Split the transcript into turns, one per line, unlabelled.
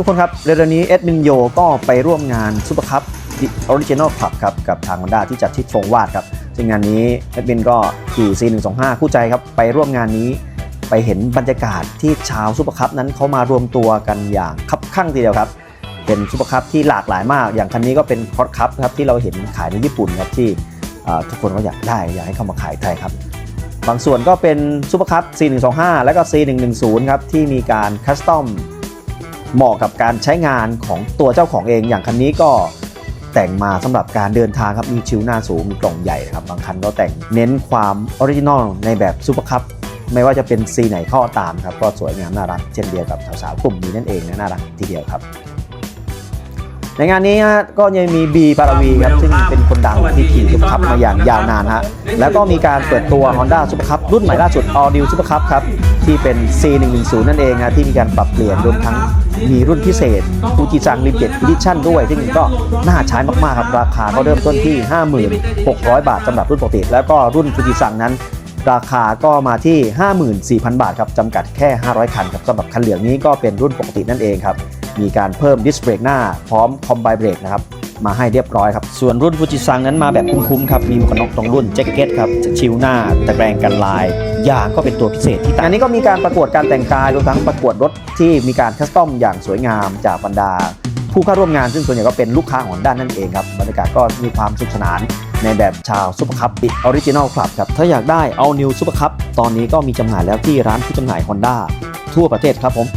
ทุกคนครับ เร็วๆนี้เอ็ดมินโยก็ไปร่วมงานซูเปอร์คัพดิออริจินอลคลับครับ กับทาง Honda ที่จัดที่ทรงวาดครับ ซึ่งงานนี้เอ็ดมินก็ขี่ C125 คู่ใจครับ ไปร่วมงานนี้ไปเห็นบรรยากาศที่ชาวซูเปอร์คัพนั้นเขามารวมตัวกันอย่างคับข้างทีเดียวครับ เป็นซูเปอร์คัพที่หลากหลายมาก อย่างคันนี้ก็เป็นคอร์สคัพครับที่เราเห็นขายในญี่ปุ่นครับที่ทุกคนก็อยากได้อยากให้เข้ามาขายไทยครับบางส่วนก็เป็นซูเปอร์คัพ C125 แล้วก็ C110 ครับที่มีการคัสตอม เหมาะกับการใช้งานของตัวเจ้าของเองอย่างคันนี้ก็แต่งมาสำหรับการเดินทางครับมีชิวหน้าสูงมีกล่องใหญ่นะครับบางคันก็แต่งเน้นความออริจินอลในแบบซูเปอร์คัพไม่ว่าจะเป็น C ไหนข้าตามครับก็สวยงามน่ารักเช่นเดียวกับสาวๆกลุ่มนี้นั่นเองนะน่ารักทีเดียวครับ ในงานนี้ฮะก็ยังมีบีปาราวีครับซึ่งเป็นคนดังที่ขี่ซุปเปอร์คัพมาอย่างยาวนานฮะแล้วก็มีการเปิดตัว Honda Super Cup รุ่นใหม่ล่าสุด All New Super Cup ครับ ที่เป็น C110 นั่นเองนะที่มีการปรับเปลี่ยนรวมทั้งมีรุ่นพิเศษฟูจิซัง Limited Edition ด้วย ซึ่งก็น่าใช้มากๆครับ ราคาก็เริ่มต้นที่ 5,600 บาทสำหรับรุ่นปกติ แล้วก็รุ่นฟูจิซังนั้น ราคาก็มาที่ 54,000 บาทครับจำกัดแค่ 500 คันครับสำหรับคันเหลืองนี้ก็เป็นรุ่นปกตินั่นเองครับมีการเพิ่มดิสเบรกหน้าพร้อมคอมไบเบรกนะครับ มาให้เรียบร้อยครับ ส่วนรุ่นฟูจิซังนั้นมาแบบคุ้มๆครับ มีหมวกกันน็อกตรงรุ่นแจ็คเก็ตครับชิวหน้าตะแกรงกันลายยางก็เป็นตัวพิเศษที่ต่างอันนี้ก็มีการประกวดการแต่งกายรวมทั้งประกวดรถที่มีการคัสตอมอย่างสวยงามจากบรรดา ผู้เข้าร่วมงานซึ่งส่วนใหญ่ก็เป็นลูกค้าของด้านนั่นเองครับบรรยากาศก็มีความสนุกสนานในแบบชาวซุปเปอร์คัพออริจินอลคลับครับถ้าอยากได้เอานิวซุปเปอร์คัพตอนนี้ก็มีจำหน่ายแล้วที่ร้านผู้จำหน่าย Honda ทั่วประเทศครับผม